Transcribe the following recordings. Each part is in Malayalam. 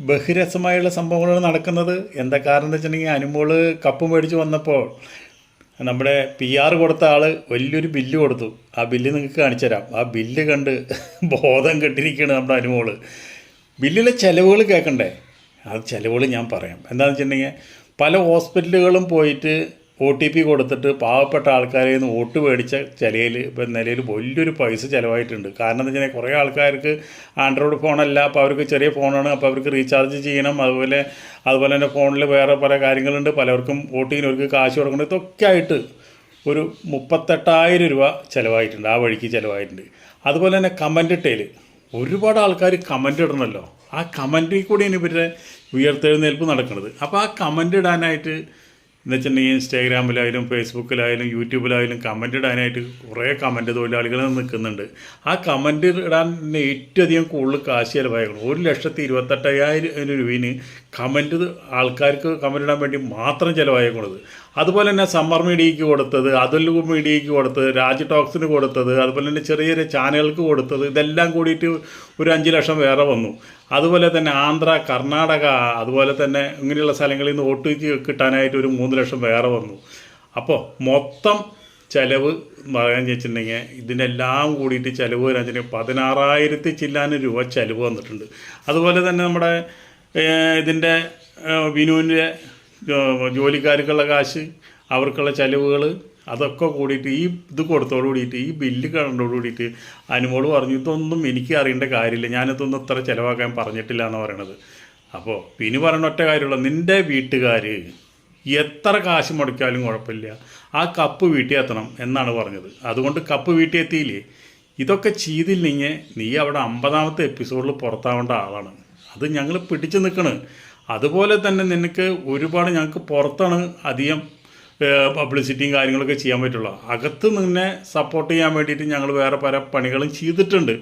ബഹിരസമായുള്ള സംഭവങ്ങളാണ് നടക്കുന്നത്. എന്താ കാരണം എന്ന് വെച്ചിട്ടുണ്ടെങ്കിൽ അനുമോൾ കപ്പ് മേടിച്ച് വന്നപ്പോൾ നമ്മുടെ പി ആർ കൊടുത്ത ആൾ വലിയൊരു ബില്ല് കൊടുത്തു. ആ ബില്ല് നിങ്ങൾക്ക് കാണിച്ചു തരാം. ആ ബില്ല് കണ്ട് ബോധം കെട്ടിരിക്കുകയാണ് നമ്മുടെ അനുമോൾ. ബില്ലിലെ ചിലവുകൾ കേൾക്കണ്ടേ? അത് ചിലവുകൾ ഞാൻ പറയാം. എന്താണെന്ന് വെച്ചിട്ടുണ്ടെങ്കിൽ പല ഹോസ്പിറ്റലുകളും പോയിട്ട് ഒ ടി പി കൊടുത്തിട്ട് പാവപ്പെട്ട ആൾക്കാരെ നിന്ന് വോട്ട് മേടിച്ച ചിലയിൽ ഇപ്പം നിലയിൽ വലിയൊരു പൈസ ചിലവായിട്ടുണ്ട്. കാരണം എന്താ വെച്ചാൽ കുറേ ആൾക്കാർക്ക് ആൻഡ്രോയിഡ് ഫോണല്ല അപ്പോൾ അവർക്ക് ചെറിയ ഫോണാണ് അപ്പോൾ അവർക്ക് റീചാർജ് ചെയ്യണം. അതുപോലെ അതുപോലെ തന്നെ ഫോണിൽ വേറെ പല കാര്യങ്ങളുണ്ട്. പലർക്കും വോട്ടിങ്ങിന് അവർക്ക് കാശ് കൊടുക്കണം ഇതൊക്കെ ആയിട്ട് ഒരു മുപ്പത്തെട്ടായിരം രൂപ ചിലവായിട്ടുണ്ട്. ആ വഴിക്ക് ചിലവായിട്ടുണ്ട്. അതുപോലെ തന്നെ കമന്റ് ഇട്ടേൽ ഒരുപാട് ആൾക്കാർ കമന്റ് ഇടണമല്ലോ ആ കമന്റിൽ കൂടിയാണ് ഇവരുടെ ഉയർത്തെഴുന്നേൽപ്പ് നടക്കുന്നത്. അപ്പോൾ ആ കമന്റ് ഇടാനായിട്ട് എന്ന് വെച്ചിട്ടുണ്ടെങ്കിൽ ഇൻസ്റ്റാഗ്രാമിലായാലും ഫേസ്ബുക്കിലായാലും യൂട്യൂബിലായാലും കമന്റ് ഇടാനായിട്ട് കുറേ കമന്റ് തൊഴിലാളികൾ നിൽക്കുന്നുണ്ട്. ആ കമന്റ് ഇടാൻ ഏറ്റവും അധികം കൂടുതൽ കാശ് ചിലവായിരുന്നു ഒരു ലക്ഷത്തി ഇരുപത്തെട്ടായിരം രൂപയിൽ കമന്റ് ആൾക്കാർക്ക് കമന്റ് ഇടാൻ വേണ്ടി മാത്രം ചിലവായേക്കുന്നത് അതുപോലെ തന്നെ സമ്മർ മീഡിയയ്ക്ക് കൊടുത്തത് അതുൽ മീഡിയയ്ക്ക് കൊടുത്തത് രാജ് ടോക്സിന് കൊടുത്തത് അതുപോലെ തന്നെ ചെറിയ ചെറിയ ചാനലുകൾക്ക് കൊടുത്തത് ഇതെല്ലാം കൂടിയിട്ട് ഒരു അഞ്ച് ലക്ഷം വേറെ വന്നു. അതുപോലെ തന്നെ ആന്ധ്ര കർണാടക അതുപോലെ തന്നെ ഇങ്ങനെയുള്ള സ്ഥലങ്ങളിൽ നിന്ന് വോട്ട് കിട്ടാനായിട്ട് ഒരു മൂന്ന് ലക്ഷം വേറെ വന്നു. അപ്പോൾ മൊത്തം ചിലവ് പറയാൻ വെച്ചിട്ടുണ്ടെങ്കിൽ ഇതിനെല്ലാം കൂടിയിട്ട് ചിലവ് വരാൻ വെച്ചിട്ടുണ്ടെങ്കിൽ പതിനാറായിരത്തി ചില്ലാനും രൂപ ചിലവ് വന്നിട്ടുണ്ട്. അതുപോലെ തന്നെ നമ്മുടെ ഇതിന്റെ വിനുവിന്റെ ജോലിക്കാർക്കുള്ള കാശ് അവർക്കുള്ള ചിലവുകൾ അതൊക്കെ കൂടിയിട്ട് ഈ ഇത് കൊടുത്തോട് കൂടിയിട്ട് ഈ ബില്ല് കണ്ടോട് കൂടിയിട്ട് അനുമോൾ പറഞ്ഞു ഇതൊന്നും എനിക്ക് അറിയേണ്ട കാര്യമില്ല. ഞാനിതൊന്നും ഇത്ര ചിലവാക്കാൻ പറഞ്ഞിട്ടില്ല എന്ന് പറയണത്. അപ്പോൾ പിന്നെ പറയണ ഒറ്റ കാര്യമുള്ള. നിന്റെ വീട്ടുകാർ എത്ര കാശ് മുടക്കിയാലും കുഴപ്പമില്ല. ആ കപ്പ് വീട്ടിൽ എത്തണം എന്നാണ് പറഞ്ഞത്. അതുകൊണ്ട് കപ്പ് വീട്ടിൽ എത്തിയില്ലേ? ഇതൊക്കെ ചെയ്തില്ലെങ്കിൽ നീ അവിടെ അമ്പതാമത്തെ എപ്പിസോഡിൽ പുറത്താവേണ്ട ആളാണ്. അത് ഞങ്ങൾ പിടിച്ചു നിൽക്കണ് അതുപോലെ തന്നെ നിനക്ക് ഒരുപാട് ഞങ്ങൾക്ക് പുറത്താണ് അധികം പബ്ലിസിറ്റിയും കാര്യങ്ങളൊക്കെ ചെയ്യാൻ പറ്റുള്ളൂ. അകത്ത് നിന്നെ സപ്പോർട്ട് ചെയ്യാൻ വേണ്ടിയിട്ട് ഞങ്ങൾ വേറെ പല പണികളും ചെയ്തിട്ടുണ്ട്.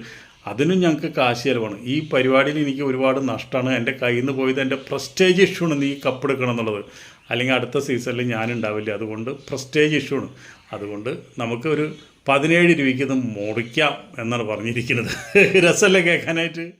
അതിനും ഞങ്ങൾക്ക് കാശ് ചിലവാണ്. ഈ പരിപാടിയിൽ എനിക്ക് ഒരുപാട് നഷ്ടമാണ്. എന്റെ കയ്യിൽ നിന്ന് പോയത് എന്റെ പ്രസ്റ്റേജ് ഇഷ്യൂ ആണ് നീ കപ്പെടുക്കണം എന്നുള്ളത്. അല്ലെങ്കിൽ അടുത്ത സീസണിൽ ഞാനുണ്ടാവില്ല അതുകൊണ്ട് പ്രസ്റ്റേജ് ഇഷ്യൂ ആണ്. അതുകൊണ്ട് നമുക്ക് ഒരു പതിനേഴ് രൂപയ്ക്ക് ഇത് മുറിക്കാം എന്നാണ് പറഞ്ഞിരിക്കുന്നത്. രസമല്ലേ കേൾക്കാനായിട്ട്?